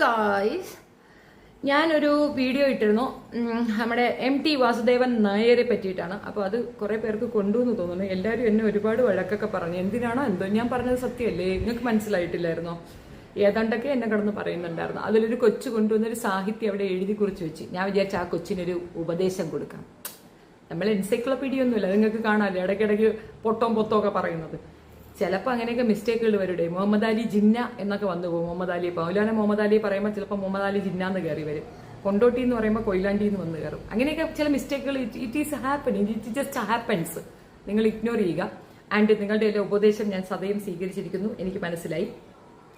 Guys ഞാനൊരു video ഇട്ടിരുന്നു. നമ്മുടെ എം ടി വാസുദേവൻ നായരെ പറ്റിയിട്ടാണ്. അപ്പോൾ അത് കുറേ പേർക്ക് കൊണ്ടുവന്ന് തോന്നുന്നു. എല്ലാവരും എന്നെ ഒരുപാട് വഴക്കൊക്കെ പറഞ്ഞു. എന്തിനാണോ എന്തോ? ഞാൻ പറഞ്ഞത് സത്യമല്ലേ നിങ്ങൾക്ക് മനസ്സിലായിട്ടില്ലായിരുന്നോ? ഏതാണ്ടൊക്കെ എന്നെ കടന്ന് പറയുന്നുണ്ടായിരുന്നു. അതിലൊരു കൊച്ചു കൊണ്ടുവന്നൊരു സാഹിത്യം അവിടെ എഴുതി കുറിച്ച് വെച്ച്. ഞാൻ വിചാരിച്ച ആ കൊച്ചിനൊരു ഉപദേശം കൊടുക്കാം. നമ്മൾ എൻസൈക്ലോപീഡിയ ഒന്നുമില്ല. നിങ്ങൾക്ക് കാണാമല്ലോ. ഇടയ്ക്കിടയ്ക്ക് പൊട്ടോം പൊത്തോ ഒക്കെ പറയുന്നത്. ചിലപ്പോൾ അങ്ങനെയൊക്കെ മിസ്റ്റേക്കുകൾ വരുടെ മുഹമ്മദ് അലി ജിന്ന എന്നൊക്കെ വന്നു പോകും. മുഹമ്മദ് അലി മൗലാന മുഹമ്മദ് അലി പറയുമ്പോൾ ചിലപ്പോൾ മുഹമ്മദ് അലി ജിന്ന എന്ന് കയറി വരും. കൊണ്ടോട്ടി എന്ന് പറയുമ്പോൾ കൊയിലാണ്ടി എന്ന് വന്ന് കയറും അങ്ങനെയൊക്കെ ചില മിസ്റ്റേക്കുകൾ it is happen it just happens നിങ്ങൾ ഇഗ്നോർ ചെയ്യുക. ആൻഡ് നിങ്ങളുടെ എല്ലാ ഉപദേശം ഞാൻ സദയം സ്വീകരിച്ചിരിക്കുന്നു. എനിക്ക് മനസ്സിലായി.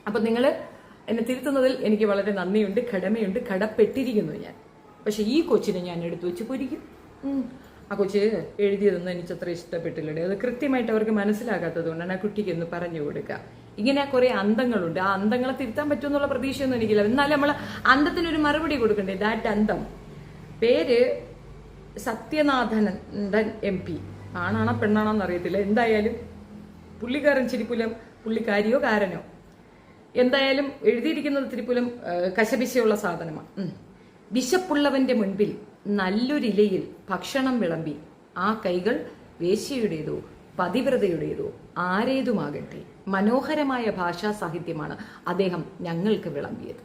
അപ്പം നിങ്ങൾ എന്നെ തിരുത്തുന്നതിൽ എനിക്ക് വളരെ നന്ദിയുണ്ട് കടമയുണ്ട് കടപ്പെട്ടിരിക്കുന്നു ഞാൻ. പക്ഷേ ഈ കൊച്ചിനെ ഞാൻ എടുത്തു വെച്ച് പൊരിക്കും. ആ കൊച്ചി എഴുതിയതൊന്നും എനിക്ക് അത്ര ഇഷ്ടപ്പെട്ടില്ലടേ. അത് കൃത്യമായിട്ട് അവർക്ക് മനസ്സിലാകാത്തത് കൊണ്ടാണ് ആ കുട്ടിക്ക് ഒന്ന് പറഞ്ഞു കൊടുക്കുക. ഇങ്ങനെ കുറെ അന്തങ്ങളുണ്ട്. ആ അന്തങ്ങളെ തിരുത്താൻ പറ്റുമെന്നുള്ള പ്രതീക്ഷയൊന്നും എനിക്കില്ല. എന്നാലും നമ്മൾ അന്തത്തിനൊരു മറുപടി കൊടുക്കണ്ടേ? ദാറ്റ് അന്തം. പേര് സത്യനാഥനന്ദൻ എം പി. ആണാണോ പെണ്ണാണോ എന്നറിയത്തില്ല എന്തായാലും പുള്ളിക്കാരൻ ചിരിപ്പുലം പുള്ളിക്കാരിയോ കാരനോ. എന്തായാലും എഴുതിയിരിക്കുന്നത് തിരിപ്പുലം കശപിശയുള്ള സാധനമാണ്. വിശപ്പുള്ളവന്റെ മുൻപിൽ നല്ലൊരിലയിൽ ഭക്ഷണം വിളമ്പി ആ കൈകൾ വേശ്യയുടേതോ പതിവ്രതയുടേതോ ആരേതുമാകട്ടെ മനോഹരമായ ഭാഷാ സാഹിത്യമാണ് അദ്ദേഹം ഞങ്ങൾക്ക് വിളമ്പിയത്.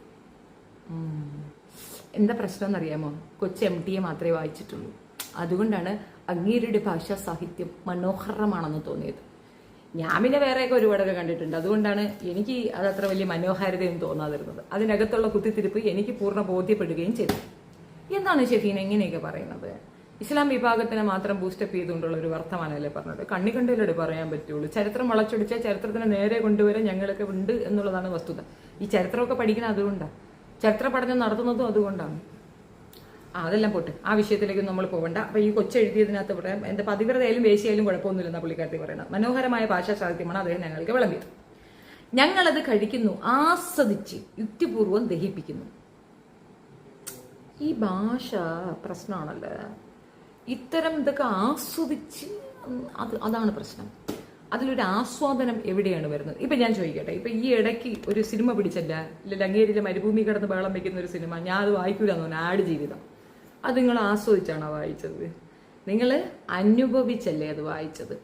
എന്താ പ്രശ്നം എന്നറിയാമോ? കൊച്ചു എം ടിയെ മാത്രമേ വായിച്ചിട്ടുള്ളൂ. അതുകൊണ്ടാണ് അങ്ങേരുടെ ഭാഷാ സാഹിത്യം മനോഹരമാണെന്ന് തോന്നിയത്. ഞാൻ പിന്നെ വേറെയൊക്കെ ഒരുപാടൊക്കെ കണ്ടിട്ടുണ്ട്. അതുകൊണ്ടാണ് എനിക്ക് അത് അത്ര വലിയ മനോഹാരിതയും തോന്നാതിരുന്നത്. അതിനകത്തുള്ള കുത്തിത്തിരിപ്പ് എനിക്ക് പൂർണ ബോധ്യപ്പെടുകയും ചെയ്തു. എന്താണ് ഷെഫീൻ എങ്ങനെയൊക്കെ പറയുന്നത്? ഇസ്ലാം വിഭാഗത്തിനെ മാത്രം ബൂസ്റ്റപ്പ് ചെയ്തുകൊണ്ടുള്ള ഒരു വർത്തമാനമല്ലേ പറഞ്ഞത്? കണ്ണി കണ്ടില്ലേ പറയാൻ പറ്റുള്ളൂ. ചരിത്രം വളച്ചൊടിച്ചാൽ ചരിത്രത്തിന് നേരെ കൊണ്ടുവരാൻ ഞങ്ങളൊക്കെ ഉണ്ട് എന്നുള്ളതാണ് വസ്തുത. ഈ ചരിത്രമൊക്കെ പഠിക്കുന്നത് അതുകൊണ്ടാണ് ചരിത്ര പഠനം നടത്തുന്നതും അതുകൊണ്ടാണ്. ആ അതെല്ലാം പോട്ടെ. ആ വിഷയത്തിലേക്ക് നമ്മൾ പോകണ്ട അപ്പൊ ഈ കൊച്ചെഴുതിയതിനകത്ത് പറയാം. എന്റെ പതിവ്രതയായാലും വേശിയായാലും കുഴപ്പമൊന്നുമില്ലെന്ന പുള്ളിക്കാരത്തി പറയുന്നത്. മനോഹരമായ ഭാഷാ സാഹിത്യമാണ് അദ്ദേഹം ഞങ്ങൾക്ക് വിളമ്പിയത്. ഞങ്ങളത് കഴിക്കുന്നു ആസ്വദിച്ച് യുക്തിപൂർവം ദഹിപ്പിക്കുന്നു. ഈ ഭാഷ പ്രശ്നമാണല്ലോ? ഇത്തരം ഇതൊക്കെ ആസ്വദിച്ച് അത് അതാണ് പ്രശ്നം. അതിലൊരു ആസ്വാദനം എവിടെയാണ് വരുന്നത്? ഇപ്പം ഞാൻ ചോദിക്കട്ടെ ഇപ്പം ഈ ഇടയ്ക്ക് ഒരു സിനിമ പിടിച്ചല്ല? ഇല്ല ലങ്ങേരിയിലെ മരുഭൂമി കിടന്ന് ബഹളം വയ്ക്കുന്ന ഒരു സിനിമ ഞാൻ അത് വായിക്കൂല എന്ന് പറഞ്ഞു ആട് ജീവിതം. അത് നിങ്ങൾ ആസ്വദിച്ചാണോ വായിച്ചത്? നിങ്ങൾ അനുഭവിച്ചല്ലേ അത് വായിച്ചത്?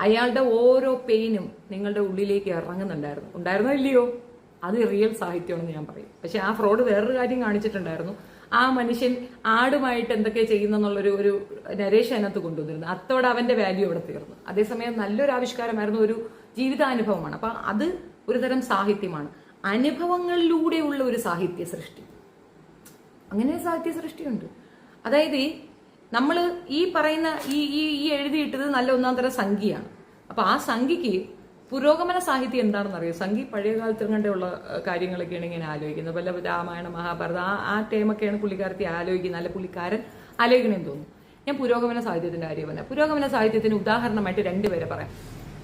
അയാളുടെ ഓരോ പെയിനും നിങ്ങളുടെ ഉള്ളിലേക്ക് ഇറങ്ങുന്നുണ്ടായിരുന്നു. ഉണ്ടായിരുന്നോ ഇല്ലയോ? അത് റിയൽ സാഹിത്യമാണെന്ന് ഞാൻ പറയും. പക്ഷെ ആ ഫ്രോഡ് വേറൊരു കാര്യം കാണിച്ചിട്ടുണ്ടായിരുന്നു. ആ മനുഷ്യൻ ആടുമായിട്ട് എന്തൊക്കെ ചെയ്യുന്നെന്നുള്ളൊരു ഒരു നരേഷ് അതിനകത്ത് കൊണ്ടുവന്നിരുന്നു. അത്തോടെ അവന്റെ വാല്യൂ അവിടെ തീർന്നു. അതേസമയം നല്ലൊരു ആവിഷ്കാരമായിരുന്നു ഒരു ജീവിതാനുഭവമാണ്. അപ്പൊ അത് ഒരു തരം സാഹിത്യമാണ്. അനുഭവങ്ങളിലൂടെയുള്ള ഒരു സാഹിത്യ സൃഷ്ടി അങ്ങനെ സാഹിത്യ സൃഷ്ടിയുണ്ട് അതായത് നമ്മൾ ഈ പറയുന്ന ഈ ഈ എഴുതിയിട്ടത് നല്ല ഒന്നാം തരം സംഖ്യയാണ്. അപ്പൊ ആ സംഖ്യക്ക് പുരോഗമന സാഹിത്യം എന്താണെന്ന് അറിയാം? സംഗി പഴയ കാലത്തും കണ്ടുള്ള കാര്യങ്ങളൊക്കെയാണ് ഇങ്ങനെ ആലോചിക്കുന്നത്. വല്ല രാമായണ മഹാഭാരത ആ ആ ടൈമൊക്കെയാണ് പുള്ളിക്കാരത്തി ആലോചിക്കുന്നത്. അല്ല പുള്ളിക്കാരൻ ആലോചിക്കണമെന്ന് തോന്നുന്നു. ഞാൻ പുരോഗമന സാഹിത്യത്തിന്റെ കാര്യം പറഞ്ഞ പുരോഗമന സാഹിത്യത്തിന് ഉദാഹരണമായിട്ട് രണ്ടുപേരെ പറയാം.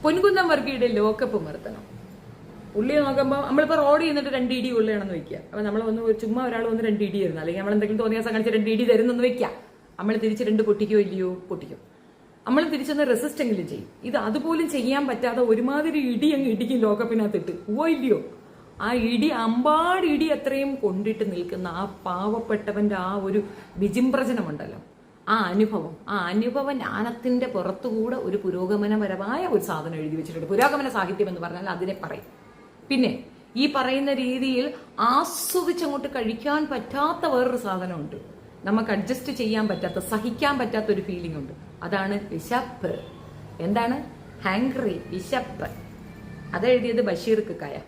പൊൻകുന്നം വർഗീയുടെ ലോക്കപ്പ് മർദ്ദനം പുള്ളി നോക്കുമ്പോൾ നമ്മളിപ്പോൾ റോഡ് ചെയ്യുന്നിട്ട് രണ്ട് ഇടി കൊള്ളുകയാണെന്ന് വെക്കുക. അപ്പൊ നമ്മൾ ഒന്ന് ചുമ്മാ ഒരാൾ വന്ന് രണ്ട് ഇടി തരുന്നു. അല്ലെങ്കിൽ നമ്മൾ എന്തെങ്കിലും തോന്നിയാൽ സംഘടിച്ച് രണ്ട് ഇടി തരുന്നെന്ന് വെക്കുക. നമ്മൾ തിരിച്ച് രണ്ട് പൊട്ടിക്കോ ഇല്ലയോ? പൊട്ടിക്കും. നമ്മൾ തിരിച്ചൊന്ന് റെസിസ്റ്റ് എങ്കിലും ചെയ്യും. ഇത് അതുപോലും ചെയ്യാൻ പറ്റാതെ ഒരുമാതിരി ഇടി അങ്ങ് ഇടിക്കും ലോകപ്പിനകത്തിട്ട് ഓ ഇല്ലയോ? ആ ഇടി അമ്പാട് ഇടി അത്രയും കൊണ്ടിട്ട് നിൽക്കുന്ന ആ പാവപ്പെട്ടവന്റെ ആ ഒരു വിജിംപ്രചനമുണ്ടല്ലോ ആ അനുഭവം ആ അനുഭവ ജ്ഞാനത്തിന്റെ പുറത്തുകൂടെ ഒരു പുരോഗമനപരമായ ഒരു സാധനം എഴുതി വെച്ചിട്ടുണ്ട്. പുരോഗമന സാഹിത്യം എന്ന് പറഞ്ഞാൽ അതിനെ പറയും. പിന്നെ ഈ പറയുന്ന രീതിയിൽ ആസ്വദിച്ചങ്ങോട്ട് കഴിക്കാൻ പറ്റാത്ത വേറൊരു സാധനമുണ്ട്. നമുക്ക് അഡ്ജസ്റ്റ് ചെയ്യാൻ പറ്റാത്ത സഹിക്കാൻ പറ്റാത്ത ഒരു ഫീലിംഗ് ഉണ്ട്. അതാണ് വിശപ്പ്. എന്താണ്? വിശപ്പ്. അത് എഴുതിയത് ബഷീർ കായ.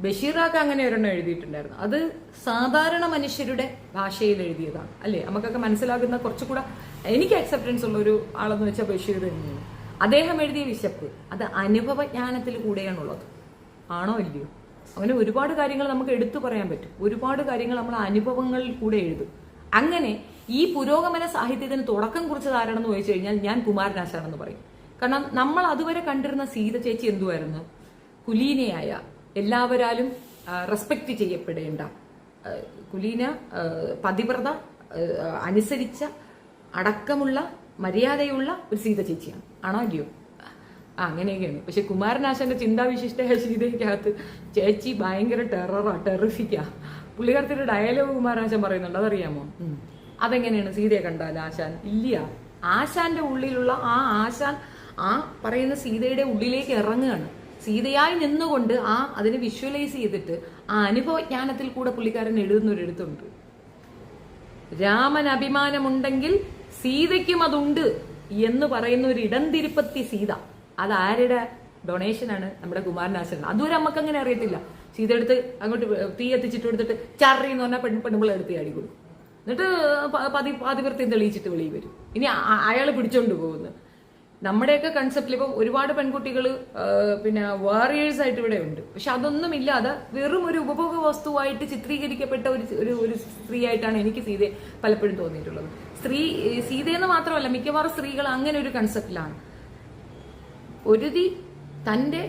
ബഷീറാക്ക് അങ്ങനെ ഒരെണ്ണം എഴുതിയിട്ടുണ്ടായിരുന്നു. അത് സാധാരണ മനുഷ്യരുടെ ഭാഷയിൽ എഴുതിയതാണ്. അല്ലേ? നമുക്കൊക്കെ മനസ്സിലാകുന്ന കുറച്ചുകൂടെ എനിക്ക് അക്സെപ്റ്റൻസ് ഉള്ള ഒരു ആളെന്ന് വെച്ചാൽ ബഷീർ തന്നെയാണ്. അദ്ദേഹം എഴുതിയ വിശപ്പ് അത് അനുഭവജ്ഞാനത്തിൽ കൂടെയാണുള്ളത്. ആണോ ഇല്ലയോ? അങ്ങനെ ഒരുപാട് കാര്യങ്ങൾ നമുക്ക് എടുത്തു പറയാൻ പറ്റും. ഒരുപാട് കാര്യങ്ങൾ നമ്മൾ അനുഭവങ്ങളിൽ കൂടെ എഴുതും. അങ്ങനെ ഈ പുരോഗമന സാഹിത്യത്തിന് തുടക്കം കുറിച്ചത് ആരാണെന്ന് ചോദിച്ചു കഴിഞ്ഞാൽ ഞാൻ കുമാരനാശാണെന്ന് പറയും. കാരണം നമ്മൾ അതുവരെ കണ്ടിരുന്ന സീത ചേച്ചി എന്തുമായിരുന്നു കുലീനയായ എല്ലാവരാലും റെസ്പെക്ട് ചെയ്യപ്പെടേണ്ട കുലീന പതിവ്രത അനുസരിച്ച അടക്കമുള്ള മര്യാദയുള്ള ഒരു സീത ചേച്ചിയാണ്. ആണോ അല്ലയോ? അങ്ങനെയൊക്കെയാണ്. പക്ഷെ കുമാരനാശന്റെ ചിന്താവിശിഷ്ട സീതയ്ക്കകത്ത് ചേച്ചി ഭയങ്കര ടെററാ ടെറിഫിക്കാ പുള്ളിക്കാരത്തിന്റെ ഡയലോഗ് കുമാരനാശൻ പറയുന്നുണ്ട്. അതറിയാമോ. അതെങ്ങനെയാണ് സീതയെ കണ്ടാൽ ആശാൻ? ഇല്ല. ആശാന്റെ ഉള്ളിലുള്ള ആ ആശാൻ ആ പറയുന്ന സീതയുടെ ഉള്ളിലേക്ക് ഇറങ്ങുകയാണ്. സീതയായി നിന്നുകൊണ്ട് ആ അതിനെ വിഷ്വലൈസ് ചെയ്തിട്ട് ആ അനുഭവജ്ഞാനത്തിൽ കൂടെ പുള്ളിക്കാരൻ എഴുതുന്ന ഒരു എഴുത്തുണ്ട് രാമൻ അഭിമാനമുണ്ടെങ്കിൽ സീതയ്ക്കും അതുണ്ട് എന്ന് പറയുന്ന ഒരു ഇടംതിരുപ്പത്തി സീത. അത് ആരുടെ ഡൊണേഷനാണ് നമ്മുടെ കുമാരനാശൻ. അതുവരെ നമുക്ക് അങ്ങനെ അറിയത്തില്ല. സീത എടുത്ത് അങ്ങോട്ട് തീ എത്തിച്ചിട്ട് എടുത്തിട്ട് ചറി എന്ന് പറഞ്ഞാൽ പെൺ പെണ്ണുമ്പോൾ എടുത്ത് കൊടുക്കും. എന്നിട്ട് പതി പാതിവൃത്യം തെളിയിച്ചിട്ട് വെളിയിൽ വരും. ഇനി അയാൾ പിടിച്ചോണ്ട് പോകുന്നു. നമ്മുടെയൊക്കെ കൺസെപ്റ്റിൽ ഇപ്പം ഒരുപാട് പെൺകുട്ടികൾ പിന്നെ വാറിയേഴ്സ് ആയിട്ട് ഇവിടെ ഉണ്ട്. പക്ഷെ അതൊന്നും ഇല്ലാതെ വെറും ഒരു ഉപഭോഗ വസ്തുവായിട്ട് ചിത്രീകരിക്കപ്പെട്ട ഒരു ഒരു ഒരു സ്ത്രീ ആയിട്ടാണ് എനിക്ക് സീതയെ പലപ്പോഴും തോന്നിയിട്ടുള്ളത്. സ്ത്രീ സീതയെന്ന് മാത്രമല്ല മിക്കവാറും സ്ത്രീകൾ അങ്ങനെ ഒരു കൺസെപ്റ്റിലാണ് ഒരുതി തന്റെ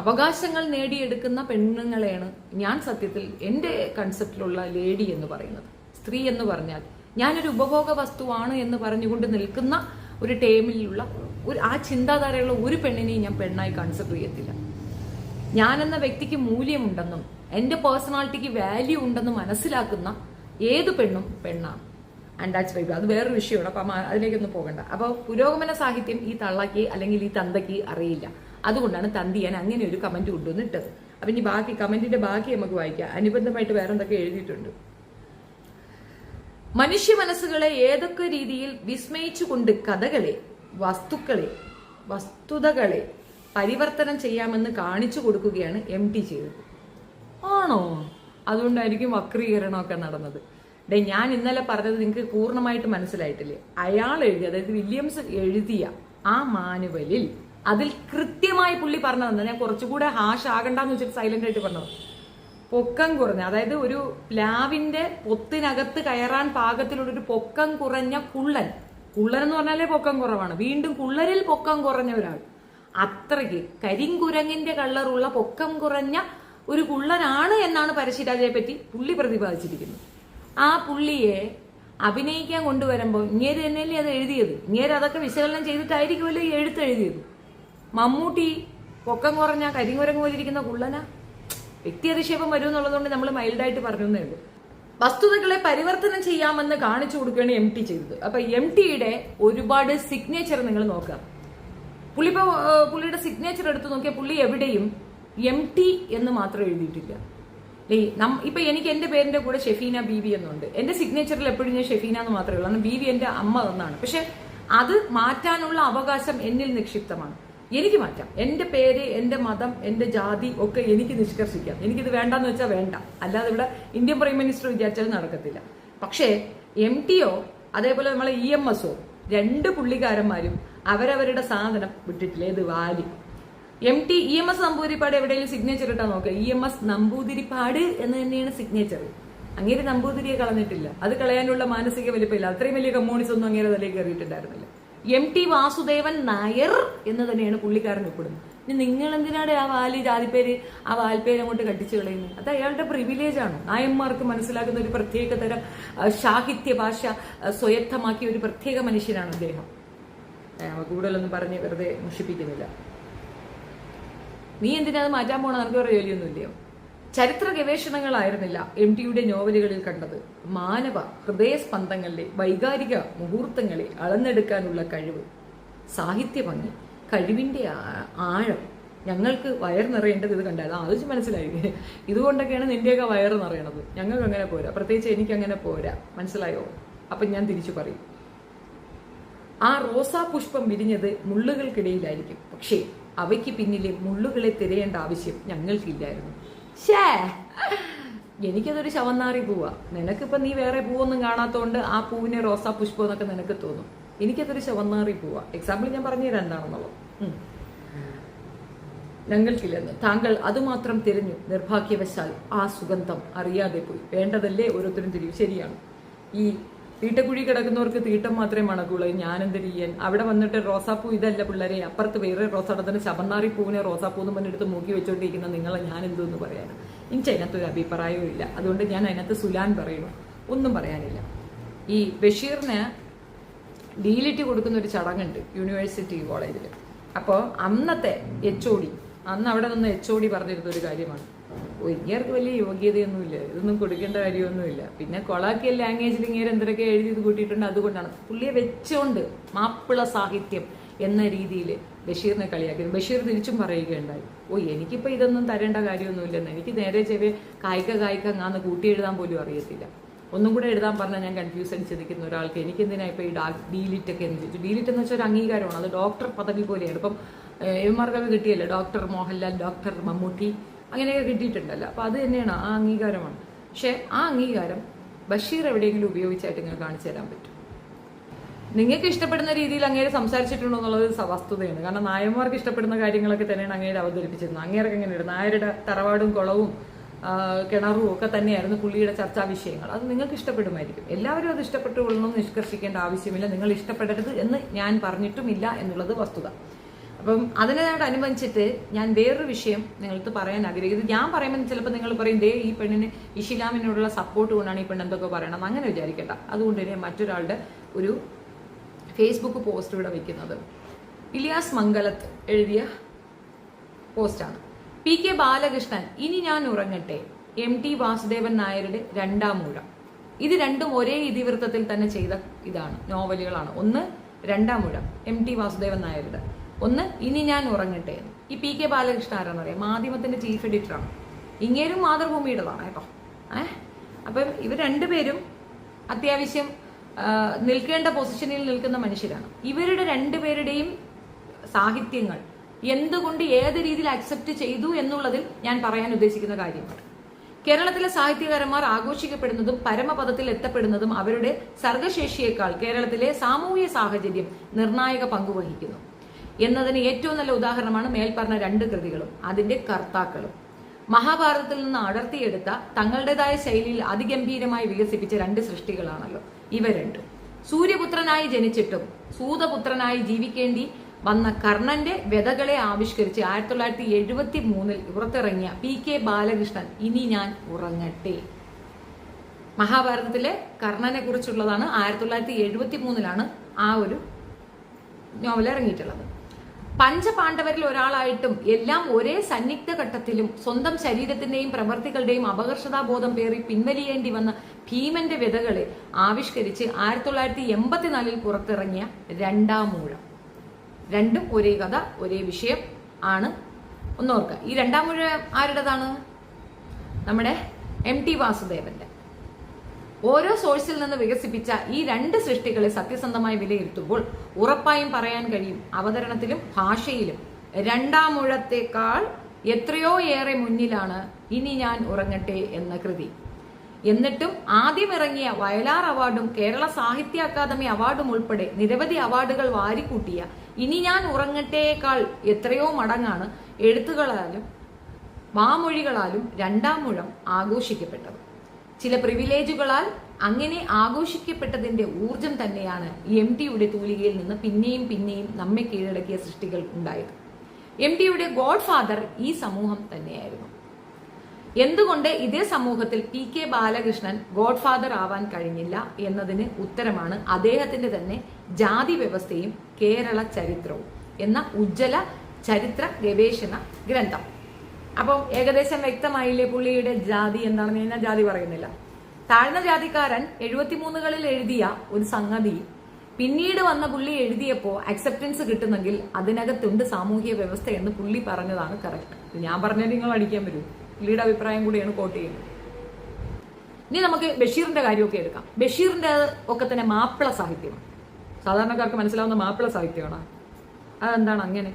അവകാശങ്ങൾ നേടിയെടുക്കുന്ന പെണ്ണുങ്ങളെയാണ് ഞാൻ സത്യത്തിൽ എന്റെ കൺസെപ്റ്റിലുള്ള ലേഡി എന്ന് പറയുന്നത്. സ്ത്രീ എന്ന് പറഞ്ഞാൽ ഞാനൊരു ഉപഭോഗ വസ്തുവാണ് എന്ന് പറഞ്ഞുകൊണ്ട് നിൽക്കുന്ന ഒരു ടേമിലുള്ള ഒരു ആ ചിന്താധാരയുള്ള ഒരു പെണ്ണിനെയും ഞാൻ പെണ്ണായി കൺസിഡർ ചെയ്യത്തില്ല. ഞാനെന്ന വ്യക്തിക്ക് മൂല്യമുണ്ടെന്നും എന്റെ പേഴ്സണാലിറ്റിക്ക് വാല്യൂ ഉണ്ടെന്നും മനസ്സിലാക്കുന്ന ഏത് പെണ്ണും പെണ്ണാണ്. ആൻഡ് ദാറ്റ്സ് വൈബ് അത് വേറൊരു വിഷയമാണ്. അപ്പം അതിലേക്കൊന്നും പോകണ്ട. അപ്പോൾ പുരോഗമന സാഹിത്യം ഈ തള്ളാക്കി അല്ലെങ്കിൽ ഈ തന്തയ്ക്ക് അറിയില്ല. അതുകൊണ്ടാണ് തന്തി ഞാൻ അങ്ങനെ ഒരു കമന്റ് കൊണ്ടുവന്നിട്ടത് അപ്പം ഇനി ബാക്കി കമന്റിന്റെ ബാക്കി നമുക്ക് വായിക്കാം. അനുബന്ധമായിട്ട് വേറെന്തൊക്കെ എഴുതിയിട്ടുണ്ട്? മനുഷ്യ മനസ്സുകളെ ഏതൊക്കെ രീതിയിൽ വിസ്മയിച്ചുകൊണ്ട് കഥകളെ വസ്തുക്കളെ വസ്തുതകളെ പരിവർത്തനം ചെയ്യാമെന്ന് കാണിച്ചു കൊടുക്കുകയാണ് എം ടി ചെയ്തത് ആണോ? അതുകൊണ്ടായിരിക്കും വക്രീകരണമൊക്കെ നടന്നത്. ഡേ ഞാൻ ഇന്നലെ പറഞ്ഞത് നിങ്ങൾക്ക് പൂർണമായിട്ട് മനസ്സിലായിട്ടില്ലേ? അയാൾ എഴുതിയ അതായത് വില്യംസ് എഴുതിയ ആ മാനുവലിൽ അതിൽ കൃത്യമായി പുള്ളി പറഞ്ഞതെന്ന് തന്നെ ഞാൻ കുറച്ചുകൂടെ ഹാഷ് ആകണ്ടെന്ന് വെച്ചിട്ട് സൈലന്റ് ആയിട്ട് പറഞ്ഞത്. പൊക്കം കുറഞ്ഞ അതായത് ഒരു പ്ലാവിന്റെ പൊത്തിനകത്ത് കയറാൻ പാകത്തിലുള്ളൊരു പൊക്കം കുറഞ്ഞ കുള്ളൻ. കുള്ളൻ എന്ന് പറഞ്ഞാലേ പൊക്കം കുറവാണ്. വീണ്ടും കുള്ളരിൽ പൊക്കം കുറഞ്ഞ ഒരാൾ. അത്രയ്ക്ക് കരിങ്കുരങ്ങിന്റെ കളറുള്ള പൊക്കം കുറഞ്ഞ ഒരു കുള്ളനാണ് എന്നാണ് പരശുരാജയെ പറ്റി പുള്ളി പ്രതിപാദിച്ചിരിക്കുന്നത്. ആ പുള്ളിയെ അഭിനയിക്കാൻ കൊണ്ടുവരുമ്പോൾ ഇങ്ങേര് തന്നെയല്ലേ അത് എഴുതിയത്? ഇങ്ങേര് അതൊക്കെ വിശകലനം ചെയ്തിട്ടായിരിക്കുമല്ലോ ഈ എഴുത്ത് എഴുതിയത്. മമ്മൂട്ടി പൊക്കം കുറഞ്ഞ കരിങ്കുരങ്ങ് പോലിരിക്കുന്ന കുള്ളനാ? വ്യക്തി അധിക്ഷേപം വരും എന്നുള്ളതുകൊണ്ട് നമ്മൾ മൈൽഡായിട്ട് പറഞ്ഞു എന്നേ ഉള്ളൂ. വസ്തുതകളെ പരിവർത്തനം ചെയ്യാമെന്ന് കാണിച്ചു കൊടുക്കുകയാണ് എം ടി ചെയ്തത്. അപ്പൊ എം ടിയുടെ ഒരുപാട് സിഗ്നേച്ചർ നിങ്ങൾ നോക്കുക. പുള്ളി ഇപ്പൊ പുള്ളിയുടെ സിഗ്നേച്ചർ എടുത്ത് നോക്കിയാൽ പുള്ളി എവിടെയും എം ടി എന്ന് മാത്രം എഴുതിയിട്ടില്ല. ലേ നം ഇപ്പൊ എനിക്ക് എന്റെ പേരിന്റെ കൂടെ ഷെഫീന ബി വി എന്നുണ്ട്. എന്റെ സിഗ്നേച്ചറിൽ എപ്പോഴും ഞാൻ ഷെഫീന എന്ന് മാത്രമേ ഉള്ളൂ. കാരണം ബി വി എന്റെ അമ്മ എന്നാണ്. പക്ഷെ അത് മാറ്റാനുള്ള അവകാശം എന്നിൽ നിക്ഷിപ്തമാണ്. എനിക്ക് മാറ്റാം. എന്റെ പേര് എന്റെ മതം എന്റെ ജാതി ഒക്കെ എനിക്ക് നിഷ്കർഷിക്കാം. എനിക്കിത് വേണ്ടെന്ന് വെച്ചാൽ വേണ്ട. അല്ലാതെ ഇവിടെ ഇന്ത്യൻ പ്രൈം മിനിസ്റ്റർ വിചാരിച്ചാൽ നടക്കത്തില്ല. പക്ഷേ എം ടിയോ അതേപോലെ നമ്മളെ ഇ എം എസോ രണ്ട് പുള്ളിക്കാരന്മാരും അവരവരുടെ സാധനം വിട്ടിട്ടില്ല ഇത് Valley. M T E M S Namboodiripad എവിടെയെങ്കിലും സിഗ്നേച്ചർ ഇട്ടാ നോക്കുക ഇ എം എസ് നമ്പൂതിരിപ്പാട് എന്ന് തന്നെയാണ് സിഗ്നേച്ചർ അങ്ങേര് നമ്പൂതിരിയെ കളഞ്ഞിട്ടില്ല. അത് കളയാനുള്ള മാനസിക വലിപ്പമില്ല. അത്രയും വലിയ കമ്മ്യൂണിസ്റ്റ് ഒന്നും അങ്ങേരെ തലയിൽ കയറിയിട്ടുണ്ടായിരുന്നില്ല. എം ടി വാസുദേവൻ നായർ എന്ന് തന്നെയാണ് പുള്ളിക്കാരൻ ഉൾപ്പെടുന്നത് ഇനി നിങ്ങൾ എന്തിനാണ് ആ വാലി ജാതിപ്പേര് ആ വാൽപ്പേര് അങ്ങോട്ട് കട്ടിച്ചു കളയുന്നത്? അത് അയാളുടെ പ്രിവിലേജ് ആണ്. നായന്മാർക്ക് മനസ്സിലാക്കുന്ന ഒരു പ്രത്യേക തരം സാഹിത്യ ഭാഷ സ്വയത്തമാക്കിയ ഒരു പ്രത്യേക മനുഷ്യനാണ് അദ്ദേഹം. കൂടുതലൊന്നും പറഞ്ഞ് വെറുതെ മുഷിപ്പിക്കുന്നില്ല. നീ എന്തിനാ അത് മാറ്റാൻ പോണ നമുക്ക് വേറെ ജോലിയൊന്നുമില്ലയോ? ചരിത്ര ഗവേഷണങ്ങളായിരുന്നില്ല എം ടിയുടെ നോവലുകളിൽ കണ്ടത്. മാനവ ഹൃദയസ്പന്ദങ്ങളിലെ വൈകാരിക മുഹൂർത്തങ്ങളെ അളന്നെടുക്കാനുള്ള കഴിവ്. സാഹിത്യ ഭംഗി കഴിവിന്റെ ആഴം. ഞങ്ങൾക്ക് വയർ നിറയേണ്ടത് ഇത് കണ്ടാൽ ആലോചിച്ച് മനസ്സിലായി. ഇതുകൊണ്ടൊക്കെയാണ് നിന്റെയൊക്കെ വയർ നിറയണത്. ഞങ്ങൾക്ക് അങ്ങനെ പോരാ. പ്രത്യേകിച്ച് എനിക്ക് അങ്ങനെ പോരാ. മനസ്സിലായോ? അപ്പം ഞാൻ തിരിച്ചു പറയും. ആ റോസാ പുഷ്പം വിരിഞ്ഞത് മുള്ളുകൾക്കിടയിലായിരിക്കും. പക്ഷേ അവയ്ക്ക് പിന്നിലെ മുള്ളുകളെ തിരയേണ്ട ആവശ്യം ഞങ്ങൾക്കില്ലായിരുന്നു. ഷേ എനിക്കതൊരു ശവന്നാറി പൂവാ. നിനക്കിപ്പോ നീ വേറെ പൂവൊന്നും കാണാത്തോണ്ട് ആ പൂവിനെ റോസാ പുഷ്പം എന്നൊക്കെ നിനക്ക് തോന്നും. എനിക്കതൊരു ശവന്നാറി പൂവാ. എക്സാമ്പിൾ ഞാൻ പറഞ്ഞുതരാം എന്താണെന്നുള്ളത്. ഉം. ഞങ്ങൾക്കില്ലെന്ന്. താങ്കൾ അതുമാത്രം തിരഞ്ഞു നിർഭാഗ്യവശാൽ ആ സുഗന്ധം അറിയാതെ പോയി. വേണ്ടതല്ലേ ഓരോരുത്തരും തിരിയും. ശരിയാണ്. ഈ തീട്ടക്കുഴി കിടക്കുന്നവർക്ക് തീട്ടം മാത്രമേ മണക്കുള്ളൂ. ഞാൻ എന്ത് ചെയ്യാൻ അവിടെ വന്നിട്ട് റോസാപ്പൂ ഇതല്ല പിള്ളേരെ. അപ്പുറത്ത് വേറെ റോസാടത്തിന് ശബന്നാറി പൂവിനെ റോസാപ്പൂ എന്ന് പറഞ്ഞെടുത്ത് മൂക്കി വെച്ചോണ്ടിരിക്കുന്ന നിങ്ങളെ ഞാൻ എന്തെന്ന് പറയാൻ എനിക്ക് അതിനകത്ത് ഒരു അഭിപ്രായവും ഇല്ല. അതുകൊണ്ട് ഞാൻ അതിനകത്ത് സുലാൻ പറയുന്നു ഒന്നും പറയാനില്ല. ഈ ബഷീറിന് ഡീലിറ്റ് കൊടുക്കുന്ന ഒരു ചടങ്ങുണ്ട് യൂണിവേഴ്സിറ്റി കോളേജിൽ അപ്പോൾ അന്നത്തെ എച്ച് ഒ ഡി അന്ന് അവിടെ നിന്ന് എച്ച് ഒ ഡി പറഞ്ഞിരുന്ന ഒരു കാര്യമാണ്. ഇങ്ങേർക്ക് വലിയ യോഗ്യതയൊന്നുമില്ല. ഇതൊന്നും കൊടുക്കേണ്ട കാര്യമൊന്നുമില്ല. പിന്നെ കൊളാക്കിയ ലാംഗ്വേജിൽ ഇങ്ങനെ എന്തൊക്കെ എഴുതി കൂട്ടിയിട്ടുണ്ട് അതുകൊണ്ടാണ്. പുള്ളിയെ വെച്ചുകൊണ്ട് മാപ്പിള സാഹിത്യം എന്ന രീതിയിൽ ബഷീറിനെ കളിയാക്കി ബഷീർ തിരിച്ചും പറയുകയുണ്ടായി. ഓ എനിക്കിപ്പോൾ ഇതൊന്നും തരേണ്ട കാര്യമൊന്നുമില്ലെന്ന്. എനിക്ക് നേരെ ചെവ്വേ കായ്ക്ക കായ്ക്ക അങ്ങാന്ന് കൂട്ടി എഴുതാൻ പോലും അറിയത്തില്ല. ഒന്നും കൂടെ എഴുതാൻ പറഞ്ഞാൽ ഞാൻ കൺഫ്യൂസ് അടിച്ചിരിക്കുന്ന ഒരാൾക്ക് എനിക്കെന്തിനാ ഇപ്പോൾ ഈ ഡീലിറ്റ് ഒക്കെ എന്ന് ചോദിച്ചു. ഡീലിറ്റ് എന്ന് വെച്ചാൽ ഒരു അംഗീകാരമാണ്. അത് ഡോക്ടർ പദവി പോലെയാണ്. ഇപ്പം എം എമാർക്കൊക്കെ കിട്ടിയല്ലോ. ഡോക്ടർ മോഹൻലാൽ ഡോക്ടർ മമ്മൂട്ടി അങ്ങനെയൊക്കെ കിട്ടിയിട്ടുണ്ടല്ലോ. അപ്പോൾ അത് തന്നെയാണ് ആ അംഗീകാരമാണ്. പക്ഷേ ആ അംഗീകാരം ബഷീർ എവിടെയെങ്കിലും ഉപയോഗിച്ചായിട്ട് നിങ്ങൾ കാണിച്ചു തരാൻ പറ്റും. നിങ്ങൾക്ക് ഇഷ്ടപ്പെടുന്ന രീതിയിൽ അങ്ങേര് സംസാരിച്ചിട്ടുണ്ടോ എന്നുള്ളത് വസ്തുതയാണ്. കാരണം നായന്മാർക്ക് ഇഷ്ടപ്പെടുന്ന കാര്യങ്ങളൊക്കെ തന്നെയാണ് അങ്ങേര് അവതരിപ്പിച്ചിരുന്നത്. അങ്ങേർക്ക് എങ്ങനെയാണ് നായരുടെ തറവാടും കുളവും കിണറും ഒക്കെ തന്നെയായിരുന്നു പുള്ളിയുടെ ചർച്ചാ വിഷയങ്ങൾ. അത് നിങ്ങൾക്ക് ഇഷ്ടപ്പെടുമായിരിക്കും. എല്ലാവരും അത് ഇഷ്ടപ്പെട്ടുകൊള്ളണം നിഷ്കർഷിക്കേണ്ട ആവശ്യമില്ല. നിങ്ങൾ ഇഷ്ടപ്പെടരുത് എന്ന് ഞാൻ പറഞ്ഞിട്ടുമില്ല എന്നുള്ളത് വസ്തുത. അപ്പം അതിനോടനുബന്ധിച്ചിട്ട് ഞാൻ വേറൊരു വിഷയം നിങ്ങൾക്ക് പറയാൻ ആഗ്രഹിക്കുന്നത് ഞാൻ പറയുമ്പോൾ ചിലപ്പോൾ നിങ്ങൾ പറയും ദേ ഈ പെണ്ണിന് ഇഷിലാമിനോടുള്ള സപ്പോർട്ട് കൊണ്ടാണ് ഈ പെണ്ണ് എന്തൊക്കെ പറയണം അങ്ങനെ വിചാരിക്കേണ്ട. അതുകൊണ്ട് തന്നെ മറ്റൊരാളുടെ ഒരു ഫേസ്ബുക്ക് പോസ്റ്റ് ഇവിടെ വയ്ക്കുന്നത് ഇലിയാസ് മംഗലത്ത് എഴുതിയ പോസ്റ്റാണ് പി കെ ബാലകൃഷ്ണൻ ഇനി ഞാൻ ഉറങ്ങട്ടെ. എം ടി വാസുദേവൻ നായരുടെ രണ്ടാം ഊഴം. ഇത് രണ്ടും ഒരേ ഇതിവൃത്തത്തിൽ തന്നെ ചെയ്ത ഇതാണ് നോവലുകളാണ്. ഒന്ന് രണ്ടാം ഊഴം എം ടി വാസുദേവൻ നായരുടെ. ഒന്ന് ഇനി ഞാൻ ഉറങ്ങട്ടെ എന്ന്. ഈ പി കെ ബാലകൃഷ്ണൻ ആരാന്ന് പറയാം മാധ്യമത്തിന്റെ ചീഫ് എഡിറ്ററാണ് ഇങ്ങേരും മാതൃഭൂമിയുടേതാണ് കേട്ടോ. ഏഹ് അപ്പം ഇവർ രണ്ടുപേരും അത്യാവശ്യം നിൽക്കേണ്ട പൊസിഷനിൽ നിൽക്കുന്ന മനുഷ്യരാണ്. ഇവരുടെ രണ്ടുപേരുടെയും സാഹിത്യങ്ങൾ എന്തുകൊണ്ട് ഏത് രീതിയിൽ അക്സെപ്റ്റ് ചെയ്തു എന്നുള്ളതിൽ ഞാൻ പറയാൻ ഉദ്ദേശിക്കുന്ന കാര്യമാണ്. കേരളത്തിലെ സാഹിത്യകാരന്മാർ ആഘോഷിക്കപ്പെടുന്നതും പരമപദത്തിൽ എത്തപ്പെടുന്നതും അവരുടെ സർഗശേഷിയേക്കാൾ കേരളത്തിലെ സാമൂഹ്യ സാഹചര്യം നിർണായക പങ്കുവഹിക്കുന്നു എന്നതിന് ഏറ്റവും നല്ല ഉദാഹരണമാണ് മേൽപ്പറഞ്ഞ രണ്ട് കൃതികളും അതിന്റെ കർത്താക്കളും. മഹാഭാരതത്തിൽ നിന്ന് അടർത്തിയെടുത്ത തങ്ങളുടേതായ ശൈലിയിൽ അതിഗംഭീരമായി വികസിപ്പിച്ച രണ്ട് സൃഷ്ടികളാണല്ലോ. ഇവ രണ്ടും. സൂര്യപുത്രനായി ജനിച്ചിട്ടും സൂതപുത്രനായി ജീവിക്കേണ്ടി വന്ന കർണന്റെ വ്യതകളെ ആവിഷ്കരിച്ച് ആയിരത്തി തൊള്ളായിരത്തി എഴുപത്തി മൂന്നിൽ പുറത്തിറങ്ങിയ പി കെ ബാലകൃഷ്ണൻ ഇനി ഞാൻ ഉറങ്ങട്ടെ. മഹാഭാരതത്തിലെ കർണനെ കുറിച്ചുള്ളതാണ് ആയിരത്തി തൊള്ളായിരത്തി എഴുപത്തി മൂന്നിലാണ് ആ ഒരു നോവൽ ഇറങ്ങിയിട്ടുള്ളത്. പഞ്ചപാണ്ഡവരിൽ ഒരാളായിട്ടും എല്ലാം ഒരേ സന്നിഗ്ധ ഘട്ടത്തിലും സ്വന്തം ശരീരത്തിന്റെയും പ്രവർത്തികളുടെയും അപകർഷതാബോധം പേറി പിൻവലിയേണ്ടി വന്ന ഭീമന്റെ വ്യതകളെ ആവിഷ്കരിച്ച് ആയിരത്തി തൊള്ളായിരത്തി എൺപത്തിനാലിൽ പുറത്തിറങ്ങിയ രണ്ടാം മൂഴം രണ്ടും ഒരേ കഥ ഒരേ വിഷയം ആണ്. ഒന്നോർക്കുക ഈ രണ്ടാം മൂഴം ആരുടേതാണ്? നമ്മുടെ എം ടി വാസുദേവന്റെ. ഓരോ സോഴ്സിൽ നിന്ന് വികസിപ്പിച്ച ഈ രണ്ട് സൃഷ്ടികളെ സത്യസന്ധമായി വിലയിരുത്തുമ്പോൾ ഉറപ്പായും പറയാൻ കഴിയും അവതരണത്തിലും ഭാഷയിലും. രണ്ടാം മുഴത്തേക്കാൾ എത്രയോ ഏറെ മുന്നിലാണ് ഇനി ഞാൻ ഉറങ്ങട്ടെ എന്ന കൃതി. എന്നിട്ടും ആദ്യം ഇറങ്ങിയ വയലാർ അവാർഡും കേരള സാഹിത്യ അക്കാദമി അവാർഡും ഉൾപ്പെടെ നിരവധി അവാർഡുകൾ വാരിക്കൂട്ടിയ ഇനി ഞാൻ ഉറങ്ങട്ടേക്കാൾ എത്രയോ മടങ്ങാണ് എഴുത്തുകളാലും വാമൊഴികളാലും രണ്ടാം മുഴം ആഘോഷിക്കപ്പെട്ടത്. ചില പ്രിവിലേജുകളാൽ അങ്ങനെ ആഘോഷിക്കപ്പെട്ടതിന്റെ ഊർജം തന്നെയാണ് എം ടിയുടെ തൂലികയിൽ നിന്ന് പിന്നെയും പിന്നെയും നമ്മെ കീഴടക്കിയ സൃഷ്ടികൾ ഉണ്ടായത്. എം ടിയുടെ ഗോഡ് ഫാദർ ഈ സമൂഹം തന്നെയായിരുന്നു. എന്തുകൊണ്ട് ഇതേ സമൂഹത്തിൽ P K Balakrishnan godfather ആവാൻ കഴിഞ്ഞില്ല എന്നതിന് ഉത്തരമാണ് അദ്ദേഹത്തിന്റെ തന്നെ ജാതി വ്യവസ്ഥയും കേരള ചരിത്രവും എന്ന ഉജ്ജ്വല ചരിത്ര ഗവേഷണ ഗ്രന്ഥം. അപ്പം ഏകദേശം വ്യക്തമായില്ലേ പുള്ളിയുടെ ജാതി എന്താണെന്ന്? ഞാൻ ജാതി പറയുന്നില്ല. താഴ്ന്ന ജാതിക്കാരൻ എഴുപത്തിമൂന്നുകളിൽ എഴുതിയ ഒരു സംഗതി പിന്നീട് വന്ന പുള്ളി എഴുതിയപ്പോൾ അക്സെപ്റ്റൻസ് കിട്ടുന്നെങ്കിൽ അതിനകത്തുണ്ട് സാമൂഹിക വ്യവസ്ഥ എന്ന് പുള്ളി പറഞ്ഞതാണ് കറക്റ്റ് ഞാൻ പറഞ്ഞത് നിങ്ങൾ അടിക്കാൻ വരൂ. പുള്ളിയുടെ അഭിപ്രായം കൂടിയാണ് കോട്ട് ചെയ്യുന്നത്. ഇനി നമുക്ക് ബഷീറിന്റെ കാര്യമൊക്കെ എടുക്കാം. ബഷീറിന്റെ ഒക്കെ തന്നെ മാപ്പിള സാഹിത്യമാണ്. സാധാരണക്കാർക്ക് മനസ്സിലാവുന്ന മാപ്പിള സാഹിത്യമാണ്? അതെന്താണ് അങ്ങനെ?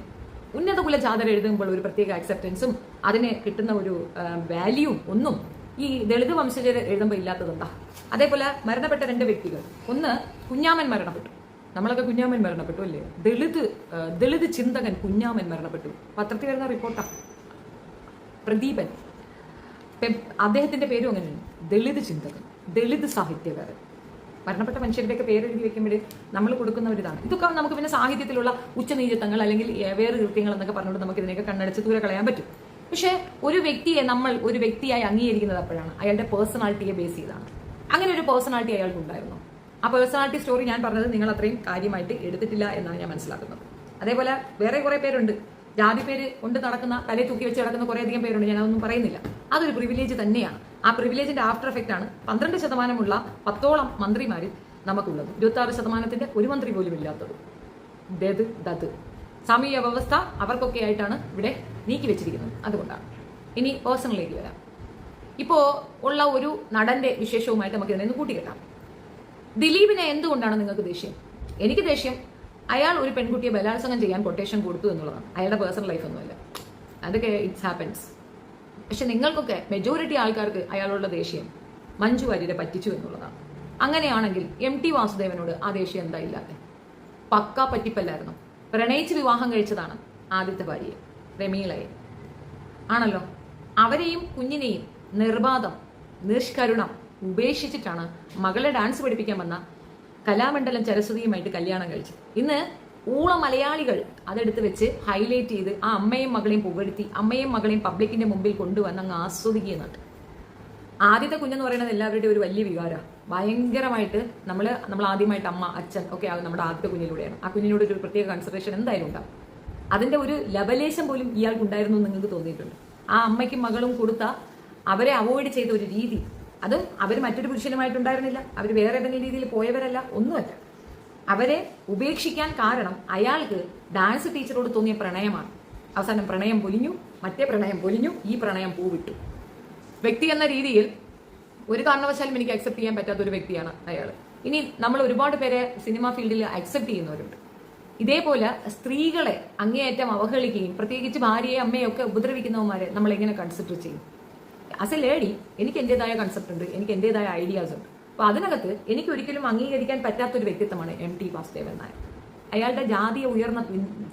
ഉന്നത കുല ചാതര എഴുതുമ്പോൾ ഒരു പ്രത്യേക അക്സെപ്റ്റൻസും അതിന് കിട്ടുന്ന ഒരു വാല്യൂവും ഒന്നും ഈ ദളിത് വംശജർ എഴുതുമ്പോൾ ഇല്ലാത്തതുണ്ടാ അതേപോലെ മരണപ്പെട്ട രണ്ട് വ്യക്തികൾ. ഒന്ന് കുഞ്ഞാമൻ മരണപ്പെട്ടു. നമ്മളൊക്കെ കുഞ്ഞാമൻ മരണപ്പെട്ടു അല്ലേ? ദളിത് ദളിത് ചിന്തകൻ കുഞ്ഞാമൻ മരണപ്പെട്ടു. പത്രത്തിൽ വരുന്ന റിപ്പോർട്ടാ പ്രദീപൻ. അദ്ദേഹത്തിന്റെ പേരും അങ്ങനെയാണ്. ദളിത് ചിന്തകൻ. ദളിത് സാഹിത്യകാരൻ. മരണപ്പെട്ട മനുഷ്യരുടെയൊക്കെ പേരെഴുതി വെക്കുമ്പോഴേ നമ്മൾ കൊടുക്കുന്ന ഇതൊക്കെ നമുക്ക് പിന്നെ സാഹിത്യത്തിലുള്ള ഉച്ചനീചത്വങ്ങൾ അല്ലെങ്കിൽ വേറെ കൃത്യങ്ങൾ എന്നൊക്കെ പറഞ്ഞുകൊണ്ട് നമുക്ക് ഇതിനെയൊക്കെ കണ്ണടച്ച് ദൂരെ കളയാൻ പറ്റും. പക്ഷേ ഒരു വ്യക്തിയെ നമ്മൾ ഒരു വ്യക്തിയായി അംഗീകരിക്കുന്നത് അപ്പോഴാണ്. അയാളുടെ പേഴ്സണാലിറ്റിയെ ബേസ് ചെയ്താണ്. അങ്ങനെ ഒരു പേഴ്സണാലിറ്റി അയാൾക്ക് ഉണ്ടായിരുന്നു. ആ പേഴ്സണാലിറ്റി സ്റ്റോറി ഞാൻ പറഞ്ഞത് നിങ്ങൾ അത്രയും കാര്യമായിട്ട് എടുത്തിട്ടില്ല എന്നാണ് ഞാൻ മനസ്സിലാക്കുന്നത്. അതേപോലെ വേറെ കുറേ പേരുണ്ട്. ജാതി പേര് കൊണ്ട് നടക്കുന്ന തലയിൽ തൂക്കി വെച്ച് നടക്കുന്ന കുറേ അധികം പേരുണ്ട്. ഞാൻ അതൊന്നും പറയുന്നില്ല. അതൊരു പ്രിവിലേജ് തന്നെയാണ്. ആ പ്രിവിലേജിന്റെ ആഫ്റ്റർ എഫക്റ്റ് ആണ് പന്ത്രണ്ട് ശതമാനമുള്ള പത്തോളം മന്ത്രിമാരിൽ നമുക്കുള്ളത്. ഇരുപത്തി ആറ് ശതമാനത്തിന്റെ ഒരു മന്ത്രി പോലും ഇല്ലാത്തത്. ദത് ദത്. വ്യവസ്ഥ അവർക്കൊക്കെ ആയിട്ടാണ് ഇവിടെ നീക്കി വെച്ചിരിക്കുന്നത്. അതുകൊണ്ടാണ്. ഇനി പേഴ്സണലിലേക്ക് വരാം. ഇപ്പോ ഉള്ള ഒരു നടന്റെ വിശേഷവുമായിട്ട് നമുക്ക് ഇതിനെ ഒന്ന് കൂട്ടിക്കെട്ടാം. ദിലീപിനെ എന്തുകൊണ്ടാണ് നിങ്ങൾക്ക് ദേഷ്യം? എനിക്ക് ദേഷ്യം അയാൾ ഒരു പെൺകുട്ടിയെ ബലാത്സംഗം ചെയ്യാൻ കൊട്ടേഷൻ കൊടുത്തു എന്നുള്ളതാണ്. അയാളുടെ പേഴ്സണൽ ലൈഫ് ഒന്നുമല്ല. അതൊക്കെ ഇറ്റ്സ് ഹാപ്പൻസ് പക്ഷെ നിങ്ങൾക്കൊക്കെ മെജോറിറ്റി ആൾക്കാർക്ക് അയാളുള്ള ദേഷ്യം മഞ്ജു വാര്യരെ പറ്റിച്ചു എന്നുള്ളതാണ്. അങ്ങനെയാണെങ്കിൽ എം ടി വാസുദേവനോട് ആ ദേഷ്യം എന്താ ഇല്ലാതെ പക്ക പറ്റിപ്പല്ലായിരുന്നു. പ്രണയിച്ച് വിവാഹം കഴിച്ചതാണ് ആദ്യത്തെ ഭാര്യയെ രമീളയെ. ആണല്ലോ? അവരെയും കുഞ്ഞിനെയും നിർബാധം നിഷ്കരുണം ഉപേക്ഷിച്ചിട്ടാണ് മകളെ ഡാൻസ് പഠിപ്പിക്കാൻ വന്ന കലാമണ്ഡലം സരസ്വതിയുമായിട്ട് കല്യാണം കഴിച്ചത്. ഇന്ന് ഊള മലയാളികൾ അതെടുത്ത് വെച്ച് ഹൈലൈറ്റ് ചെയ്ത് ആ അമ്മയും മകളെയും പുകഴ്ത്തി അമ്മയും മകളെയും പബ്ലിക്കിന്റെ മുമ്പിൽ കൊണ്ടുവന്ന് അങ്ങ് ആസ്വദിക്കുന്നുണ്ട് ആദ്യത്തെ കുഞ്ഞെന്ന് പറയുന്നത് എല്ലാവരുടെയും ഒരു വലിയ വികാരമാണ് ഭയങ്കരമായിട്ട് നമ്മൾ നമ്മൾ ആദ്യമായിട്ട് അമ്മ അച്ഛൻ ഒക്കെ ആകും നമ്മുടെ ആദ്യത്തെ കുഞ്ഞിലൂടെയാണ്. ആ കുഞ്ഞിനോട് ഒരു പ്രത്യേക കൺസിഡറേഷൻ എന്തായാലും ഉണ്ടാവും. അതിന്റെ ഒരു ലവലേശം പോലും ഇയാൾക്ക് ഉണ്ടായിരുന്നു എന്ന് നിങ്ങൾക്ക് തോന്നിയിട്ടുണ്ട്. ആ അമ്മയ്ക്കും മകളും കൊടുത്ത അവരെ അവോയ്ഡ് ചെയ്ത ഒരു രീതി. അത് അവർ മറ്റൊരു പുരുഷനുമായിട്ടുണ്ടായിരുന്നില്ല അവർ വേറെ ഏതെങ്കിലും രീതിയിൽ പോയവരല്ല. ഒന്നുമല്ല. അവരെ ഉപേക്ഷിക്കാൻ കാരണം അയാൾക്ക് ഡാൻസ് ടീച്ചറോട് തോന്നിയ പ്രണയമാണ്. അവസാനം പ്രണയം പൊലിഞ്ഞു മറ്റേ പ്രണയം പൊലിഞ്ഞു ഈ പ്രണയം പൂവിട്ടു. വ്യക്തി എന്ന രീതിയിൽ ഒരു കാരണവശാലും എനിക്ക് അക്സെപ്റ്റ് ചെയ്യാൻ പറ്റാത്ത ഒരു വ്യക്തിയാണ് അയാൾ ഇനി നമ്മൾ ഒരുപാട് പേരെ സിനിമാ ഫീൽഡിൽ അക്സെപ്റ്റ് ചെയ്യുന്നവരുണ്ട്. ഇതേപോലെ സ്ത്രീകളെ അങ്ങേയറ്റം അവഹേളിക്കുകയും പ്രത്യേകിച്ച് ഭാര്യയെ അമ്മയെ ഒക്കെ ഉപദ്രവിക്കുന്നവന്മാരെ നമ്മൾ എങ്ങനെ കൺസിഡർ ചെയ്യും? ആസ് എ ലേഡി എനിക്ക് എന്റെതായ കൺസെപ്റ്റ് ഉണ്ട് എനിക്ക് എന്റെതായ ഐഡിയാസ് ഉണ്ട്. അപ്പൊ അതിനകത്ത് എനിക്ക് ഒരിക്കലും അംഗീകരിക്കാൻ പറ്റാത്ത ഒരു വ്യക്തിത്വമാണ് എം ടി വാസുദേവൻ നായർ. അയാളുടെ ജാതീയ ഉയർന്ന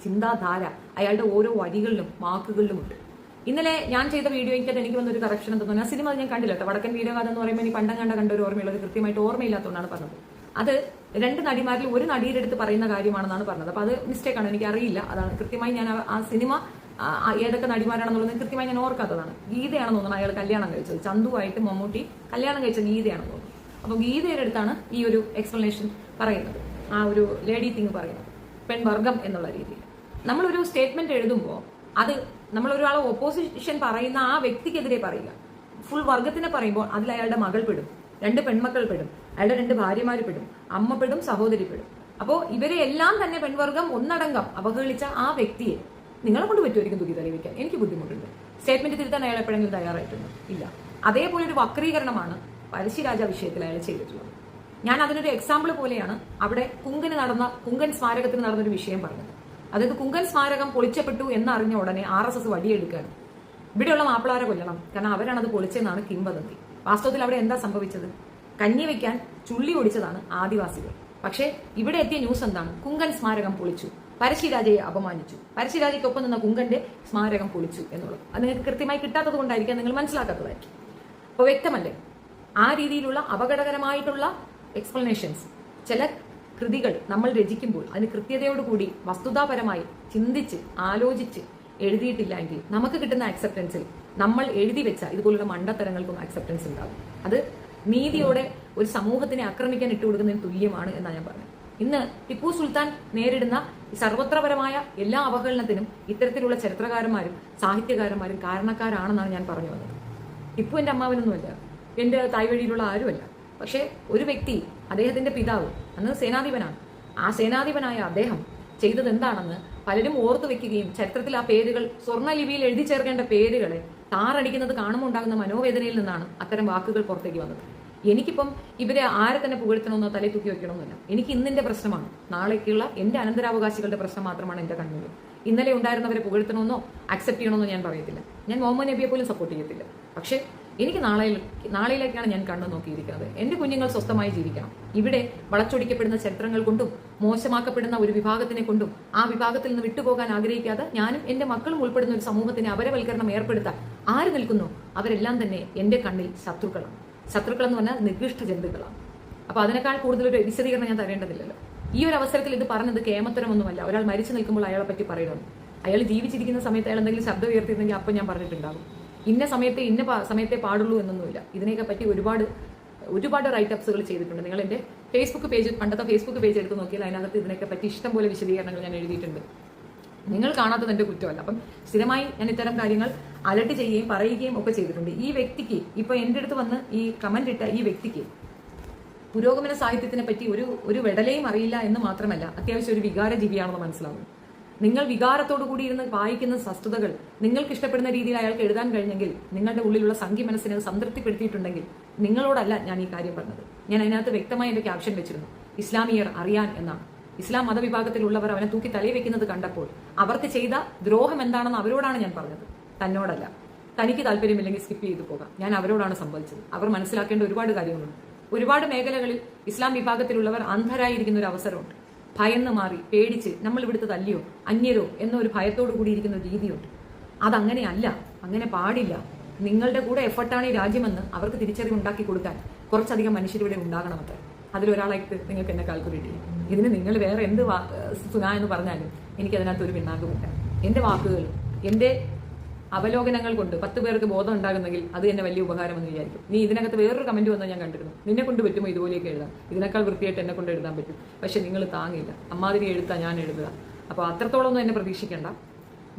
ചിന്താധാര അയാളുടെ ഓരോ വരികളിലും വാക്കുകളിലുമുണ്ട് ഇന്നലെ ഞാൻ ചെയ്ത വീഡിയോയ്ക്കകത്ത് എനിക്ക് വന്നൊരു കറക്ഷൻ എന്ന് തോന്നുന്നു ആ സിനിമ ഞാൻ കണ്ടില്ല കേട്ടോ. വടക്കൻ വീരഗാഥ എന്ന് പറയുമ്പോൾ എനിക്ക് പണ്ടം കണ്ട കണ്ട ഒരു ഓർമ്മയുള്ളത് കൃത്യമായിട്ട് ഓർമ്മയില്ലാത്തതുകൊണ്ടാണ് പറഞ്ഞത്. അത് രണ്ട് നടിമാരിൽ ഒരു നടിയുടെ അടുത്ത് പറയുന്ന കാര്യമാണെന്നാണ് പറഞ്ഞത്. അപ്പൊ അത് മിസ്റ്റേക്ക് ആണ് എനിക്ക് അറിയില്ല അതാണ് കൃത്യമായി ഞാൻ ആ- സിനിമ ഏതൊക്കെ നടിമാരാണെന്നുള്ളത് കൃത്യമായി ഞാൻ ഓർക്കാത്തതാണ്. ഗീതയാണെന്ന് തോന്നുന്നു അയാൾ കല്യാണം കഴിച്ചത്. ചന്തുവായിട്ട് മമ്മൂട്ടി കല്യാണം കഴിച്ച ഗീതയാണെന്ന് അപ്പൊ ഗീതയുടെ അടുത്താണ് ഈ ഒരു എക്സ്പ്ലനേഷൻ പറയുന്നത്. ആ ഒരു ലേഡി തിങ് പറയുന്നത്. പെൺവർഗം എന്നുള്ള രീതിയിൽ. നമ്മളൊരു സ്റ്റേറ്റ്മെന്റ് എഴുതുമ്പോൾ അത് നമ്മൾ ഒരാളെ ഓപ്പോസിഷൻ പറയുന്ന ആ വ്യക്തിക്കെതിരെ പറയുക. ഫുൾ വർഗത്തിനെ പറയുമ്പോൾ അതിൽ അയാളുടെ മകൾ പെടും. രണ്ട് പെൺമക്കൾ പെടും. അയാളുടെ രണ്ട് ഭാര്യമാർ പെടും. അമ്മ പെടും സഹോദരി പെടും. അപ്പോൾ ഇവരെ എല്ലാം തന്നെ പെൺവർഗം ഒന്നടങ്കം അവഹേളിച്ച ആ വ്യക്തിയെ നിങ്ങളെ കൊണ്ട് പറ്റുമായിരിക്കും തുകി തെളിയിക്കാൻ എനിക്ക് ബുദ്ധിമുട്ടുണ്ട്. സ്റ്റേറ്റ്മെന്റ് തിരുത്താൻ അയാൾ എപ്പോഴെങ്കിലും തയ്യാറായിട്ടുണ്ട്? ഇല്ല. അതേപോലെ ഒരു വക്രീകരണമാണ് പരശിരാജ വിഷയത്തിൽ അയാൾ ചെയ്തിട്ടുള്ളത്. ഞാൻ അതിനൊരു എക്സാമ്പിൾ പോലെയാണ് അവിടെ കുങ്കന് നടന്ന കുങ്കൻ സ്മാരകത്തിന് നടന്നൊരു വിഷയം പറഞ്ഞത്. അതായത് കുങ്കൻ സ്മാരകം പൊളിച്ചപ്പെട്ടു എന്നറിഞ്ഞ ഉടനെ ആർ എസ് എസ് വടിയെടുക്കുകയാണ് ഇവിടെയുള്ള മാപ്പിളാരെ കൊല്ലണം കാരണം അവരാണ് അത് പൊളിച്ചെന്നാണ് കിംവദന്തി. വാസ്തവത്തിൽ അവിടെ എന്താ സംഭവിച്ചത്? കഞ്ഞി വെക്കാൻ ചുള്ളി ഒടിച്ചതാണ് ആദിവാസികൾ. പക്ഷേ ഇവിടെ എത്തിയ ന്യൂസ് എന്താണ്? കുങ്കൻ സ്മാരകം പൊളിച്ചു. പരശിരാജയെ അപമാനിച്ചു. പരശിരാജയ്ക്കൊപ്പം നിന്ന കുങ്കന്റെ സ്മാരകം പൊളിച്ചു എന്നുള്ളത്. അത് നിങ്ങൾക്ക് കൃത്യമായി കിട്ടാത്തത് കൊണ്ടായിരിക്കാം നിങ്ങൾ മനസ്സിലാക്കാത്തതായിരിക്കും. അപ്പോൾ വ്യക്തമല്ലേ? ആ രീതിയിലുള്ള അപകടകരമായിട്ടുള്ള എക്സ്പ്ലനേഷൻസ് ചില കൃതികൾ നമ്മൾ രചിക്കുമ്പോൾ അതിന് കൃത്യതയോടുകൂടി വസ്തുതാപരമായി ചിന്തിച്ച് ആലോചിച്ച് എഴുതിയിട്ടില്ല എങ്കിൽ നമുക്ക് കിട്ടുന്ന അക്സെപ്റ്റൻസിൽ നമ്മൾ എഴുതി വെച്ച ഇതുപോലുള്ള മണ്ടത്തരങ്ങൾക്കും അക്സെപ്റ്റൻസ് ഉണ്ടാകും. അത് നീതിയോടെ ഒരു സമൂഹത്തിനെ ആക്രമിക്കാൻ ഇട്ടുകൊടുക്കുന്നതിന് തുല്യമാണ് എന്നാണ് ഞാൻ പറഞ്ഞത്. ഇന്ന് ടിപ്പു സുൽത്താൻ നേരിടുന്ന സർവത്രപരമായ എല്ലാ അവഹേളനത്തിനും ഇത്തരത്തിലുള്ള ചരിത്രകാരന്മാരും സാഹിത്യകാരന്മാരും കാരണക്കാരാണെന്നാണ് ഞാൻ പറഞ്ഞു വന്നത്. ടിപ്പു എന്റെ അമ്മാവനൊന്നുമല്ല. എന്റെ തായ് വഴിയിലുള്ള ആരുമല്ല. പക്ഷേ ഒരു വ്യക്തി അദ്ദേഹത്തിന്റെ പിതാവ് അന്ന് സേനാധിപനാണ്. ആ സേനാധിപനായ അദ്ദേഹം ചെയ്തത് എന്താണെന്ന് പലരും ഓർത്തു വെക്കുകയും ചരിത്രത്തിൽ ആ പേരുകൾ സ്വർണലിപിയിൽ എഴുതി ചേർക്കേണ്ട പേരുകളെ താറടിക്കുന്നത് കാണുമ്പോൾ ഉണ്ടാകുന്ന മനോവേദനയിൽ നിന്നാണ് അത്തരം വാക്കുകൾ പുറത്തേക്ക് വന്നത്. എനിക്കിപ്പം ഇവരെ ആരെ തന്നെ പുകഴ്ത്തണമെന്നോ തലേ തൂക്കി വെക്കണമെന്നില്ല എനിക്ക് ഇന്നിന്റെ പ്രശ്നമാണ്. നാളേക്കുള്ള എന്റെ അനന്തരാവകാശികളുടെ പ്രശ്നം മാത്രമാണ് എന്റെ കണ്ണുകൾ ഇന്നലെ ഉണ്ടായിരുന്നവരെ പുകഴ്ത്തണമെന്നോ അക്സെപ്റ്റ് ചെയ്യണമെന്നോ ഞാൻ പറയത്തില്ല. ഞാൻ മുഹമ്മദ് നബിയെ പോലും സപ്പോർട്ട് ചെയ്യത്തില്ല. പക്ഷേ എനിക്ക് നാളെ നാളെയിലേക്കാണ് ഞാൻ കണ്ണു നോക്കിയിരിക്കുന്നത്. എന്റെ കുഞ്ഞുങ്ങൾ സ്വസ്ഥമായി ജീവിക്കണം. ഇവിടെ വളച്ചൊടിക്കപ്പെടുന്ന ചരിത്രങ്ങൾ കൊണ്ടും മോശമാക്കപ്പെടുന്ന ഒരു വിഭാഗത്തിനെ കൊണ്ടും ആ വിഭാഗത്തിൽ നിന്ന് വിട്ടുപോകാൻ ആഗ്രഹിക്കാതെ ഞാനും എന്റെ മക്കളും ഉൾപ്പെടുന്ന ഒരു സമൂഹത്തിന് അപരവൽക്കരണം ഏർപ്പെടുത്താൻ ആര് നിൽക്കുന്നു? അവരെല്ലാം തന്നെ എന്റെ കണ്ണിൽ ശത്രുക്കളാണ്. ശത്രുക്കൾ എന്ന് പറഞ്ഞാൽ നികൃഷ്ട ജന്തുക്കളാണ്. അപ്പൊ അതിനേക്കാൾ കൂടുതൽ ഒരു വിശദീകരണം ഞാൻ തരേണ്ടതില്ലല്ലോ. ഈ ഒരു അവസരത്തിൽ ഇത് പറഞ്ഞത് കേമത്തരമൊന്നുമല്ല. ഒരാൾ മരിച്ചു നിൽക്കുമ്പോൾ അയാളെ പറ്റി പറയണം അയാൾ ജീവിച്ചിരിക്കുന്ന സമയത്ത് അയാൾ എന്തെങ്കിലും ശബ്ദം ഉയർത്തിയിരുന്നെങ്കിൽ അപ്പം ഞാൻ പറഞ്ഞിട്ടുണ്ടാകും. ഇന്ന സമയത്തെ ഇന്ന സമയത്തെ പാടുള്ളൂ എന്നൊന്നുമില്ല. ഇതിനെയൊക്കെ പറ്റി ഒരുപാട് ഒരുപാട് റൈറ്റപ്സുകൾ ചെയ്തിട്ടുണ്ട്. നിങ്ങൾ എന്റെ ഫേസ്ബുക്ക് പേജ് പണ്ടത്തെ ഫേസ്ബുക്ക് പേജ് എടുത്ത് നോക്കിയാൽ അതിനകത്ത് ഇതിനൊക്കെ പറ്റി ഇഷ്ടം പോലെ വിശദീകരണങ്ങൾ ഞാൻ എഴുതിയിട്ടുണ്ട്. നിങ്ങൾ കാണാത്തത് എന്റെ കുറ്റമല്ല. അപ്പം സ്ഥിരമായി ഞാൻ ഇത്തരം കാര്യങ്ങൾ അലർട്ട് ചെയ്യുകയും പറയുകയും ഒക്കെ ചെയ്തിട്ടുണ്ട്. ഈ വ്യക്തിക്ക് ഇപ്പോൾ എന്റെ അടുത്ത് വന്ന് ഈ കമന്റ് ഇട്ട ഈ വ്യക്തിക്ക് പുരോഗമന സാഹിത്യത്തിനെ പറ്റി ഒരു ഒരു വിടലയും അറിയില്ല എന്ന് മാത്രമല്ല അത്യാവശ്യം ഒരു വികാര ജീവിയാണെന്ന് നിങ്ങൾ വികാരത്തോടു കൂടി ഇരുന്ന് വായിക്കുന്ന വസ്തുതകൾ നിങ്ങൾക്ക് ഇഷ്ടപ്പെടുന്ന രീതിയിൽ അയാൾക്ക് എഴുതാൻ കഴിഞ്ഞെങ്കിൽ നിങ്ങളുടെ ഉള്ളിലുള്ള സംഖ്യ മനസ്സിനെ സംതൃപ്തിപ്പെടുത്തിയിട്ടുണ്ടെങ്കിൽ നിങ്ങളോടല്ല ഞാൻ ഈ കാര്യം പറഞ്ഞത്. ഞാൻ അതിനകത്ത് വ്യക്തമായി എന്റെ ക്യാപ്ഷൻ വെച്ചിരുന്നു. ഇസ്ലാമിയർ അറിയാൻ എന്നാണ്. ഇസ്ലാം മതവിഭാഗത്തിലുള്ളവർ അവനെ തൂക്കി തലയിൽ വെക്കുന്നത് കണ്ടപ്പോൾ അവർക്ക് ചെയ്ത ദ്രോഹം എന്താണെന്ന് അവരോടാണ് ഞാൻ പറഞ്ഞത്. തന്നോടല്ല. തനിക്ക് താല്പര്യമില്ലെങ്കിൽ സ്കിപ്പ് ചെയ്തു പോകാം. ഞാൻ അവരോടാണ് സംഭവിച്ചത് അവർ മനസ്സിലാക്കേണ്ട ഒരുപാട് കാര്യങ്ങളുണ്ട്. ഒരുപാട് മേഖലകളിൽ ഇസ്ലാം വിഭാഗത്തിലുള്ളവർ അന്ധരായിരിക്കുന്ന ഒരു അവസരമുണ്ട്. ഭയന്ന് മാറി പേടിച്ച് നമ്മൾ ഇവിടുത്തെ തല്ലിയോ അന്യരോ എന്നൊരു ഭയത്തോടു കൂടിയിരിക്കുന്ന രീതിയുണ്ട്. അതങ്ങനെയല്ല അങ്ങനെ പാടില്ല. നിങ്ങളുടെ കൂടെ എഫർട്ടാണ് ഈ രാജ്യമെന്ന് അവർക്ക് തിരിച്ചറിവ് ഉണ്ടാക്കി കൊടുക്കാൻ കുറച്ചധികം മനുഷ്യരിവിടെ അത്ര. അതിലൊരാളായിട്ട് നിങ്ങൾക്ക് എന്നെ കാൽക്കുലേറ്റ് ചെയ്യും. ഇതിന് നിങ്ങൾ വേറെ എന്ത് സുന എന്ന് പറഞ്ഞാലും എനിക്ക് അതിനകത്ത് ഒരു പിന്നാക്കമില്ല എന്റെ വാക്കുകൾ എന്റെ അവലോകനങ്ങൾ കൊണ്ട് പത്ത് പേർക്ക് ബോധം ഉണ്ടാകുന്നെങ്കിൽ അത് തന്നെ വലിയ ഉപകാരമെന്ന് വിചാരിക്കും. നീ ഇതിനകത്ത് വേറൊരു കമന്റ് വന്നാൽ ഞാൻ കണ്ടിരുന്നു. നിന്നെ കൊണ്ട് പറ്റുമോ ഇതുപോലെയൊക്കെ എഴുതാം ഇതിനേക്കാൾ വൃത്തിയായിട്ട് എന്നെ കൊണ്ട് എഴുതാൻ പറ്റും. പക്ഷെ നിങ്ങൾ താങ്ങില്ല. അമ്മാതിരി എഴുത്താ ഞാൻ എഴുതുക. അപ്പോൾ അത്രത്തോളം ഒന്നും എന്നെ പ്രതീക്ഷിക്കേണ്ട.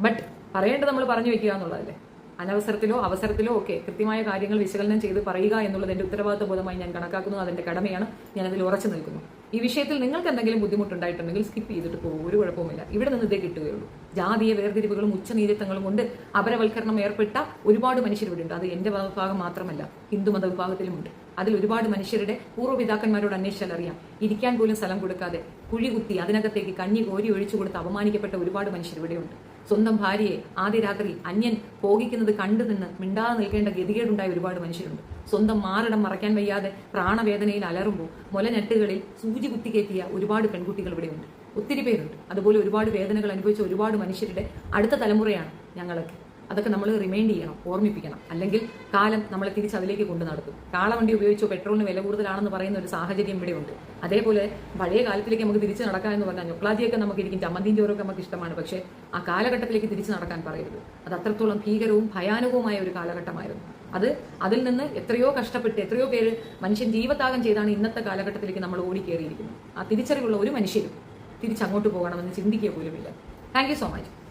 ബട്ട് പറയേണ്ടത് നമ്മൾ പറഞ്ഞു വെക്കുക എന്നുള്ളതല്ലേ? അനവസരത്തിലോ അവസരത്തിലോ ഒക്കെ കൃത്യമായ കാര്യങ്ങൾ വിശകലനം ചെയ്ത് പറയുക എന്നുള്ളത് എന്റെ ഉത്തരവാദിത്വ ബോധമായി ഞാൻ കണക്കാക്കുന്നു. അതിന്റെ കടമയാണ്. ഞാൻ അതിൽ ഉറച്ചു നിൽക്കുന്നു. ഈ വിഷയത്തിൽ നിങ്ങൾക്ക് എന്തെങ്കിലും ബുദ്ധിമുട്ടുണ്ടായിട്ടുണ്ടെങ്കിൽ സ്കിപ്പ് ചെയ്തിട്ട് പോകും. ഒരു കുഴപ്പവുമില്ല. ഇവിടെ നിന്ന് ഇതേ കിട്ടുകയുള്ളൂ. ജാതീയ വേർതിരിവുകളും ഉച്ചനീതിത്വങ്ങളും കൊണ്ട് അപരവൽക്കരണം ഏർപ്പെട്ട ഒരുപാട് ഉണ്ട്. അത് എന്റെ വിഭാഗം മാത്രമല്ല ഹിന്ദു മത വിഭാഗത്തിലുമുണ്ട് അതിൽ ഒരുപാട് മനുഷ്യരുടെ പൂർവപിതാക്കന്മാരോട് അന്വേഷിച്ചാൽ അറിയാം. ഇരിക്കാൻ പോലും സ്ഥലം കൊടുക്കാതെ കുഴികുത്തി അതിനകത്തേക്ക് കഞ്ഞി കോരി ഒഴിച്ചു കൊടുത്ത് അപമാനിക്കപ്പെട്ട ഒരുപാട് മനുഷ്യർ ഇവിടെയുണ്ട്. സ്വന്തം ഭാര്യയെ ആദ്യ രാത്രി അന്യൻ ഭോഗിക്കുന്നത് കണ്ടു നിന്ന് മിണ്ടാതെ നിൽക്കേണ്ട ഗതികേടുണ്ടായ ഒരുപാട് മനുഷ്യരുണ്ട്. സ്വന്തം മാറിടം മറയ്ക്കാൻ വയ്യാതെ പ്രാണവേദനയിൽ അലറുമ്പോൾ മുലനെട്ടുകളിൽ സൂചി കുത്തിക്കയറ്റിയ ഒരുപാട് പെൺകുട്ടികൾ ഇവിടെയുണ്ട്. ഒത്തിരി പേരുണ്ട്. അതുപോലെ ഒരുപാട് വേദനകൾ അനുഭവിച്ച ഒരുപാട് മനുഷ്യരുടെ അടുത്ത തലമുറയാണ് ഞങ്ങളൊക്കെ. അതൊക്കെ നമ്മൾ റിമൈൻഡ് ചെയ്യണം ഓർമ്മിപ്പിക്കണം. അല്ലെങ്കിൽ കാലം നമ്മളെ തിരിച്ച് അതിലേക്ക് കൊണ്ടു നടത്തും കാളവണ്ടി ഉപയോഗിച്ചോ പെട്രോളിന് വില കൂടുതലാണെന്ന് പറയുന്ന ഒരു സാഹചര്യം ഇവിടെ ഉണ്ട്. അതേപോലെ പഴയ കാലത്തിലേക്ക് നമുക്ക് തിരിച്ച് നടക്കാൻ എന്ന് പറഞ്ഞാൽ ഞൊക്ലാദിയൊക്കെ നമുക്ക് ഇരിക്കും ചമ്മന്തിയും ചോറൊക്കെ നമുക്ക് ഇഷ്ടമാണ്. പക്ഷേ ആ കാലഘട്ടത്തിലേക്ക് തിരിച്ച് നടക്കാൻ പറയരുത്. അത് അത്രത്തോളം ഭീകരവും ഭയാനകവുമായ ഒരു കാലഘട്ടമായിരുന്നു. അത് അതിൽ നിന്ന് എത്രയോ കഷ്ടപ്പെട്ട് എത്രയോ പേര് മനുഷ്യൻ ജീവത്യാഗം ചെയ്താണ് ഇന്നത്തെ കാലഘട്ടത്തിലേക്ക് നമ്മൾ ഓടിക്കേറിയിരിക്കുന്നത്. ആ തിരിച്ചറിവുള്ള ഒരു മനുഷ്യരും തിരിച്ചങ്ങോട്ട് പോകണമെന്ന് ചിന്തിക്കുക പോലുമില്ല. Thank you so much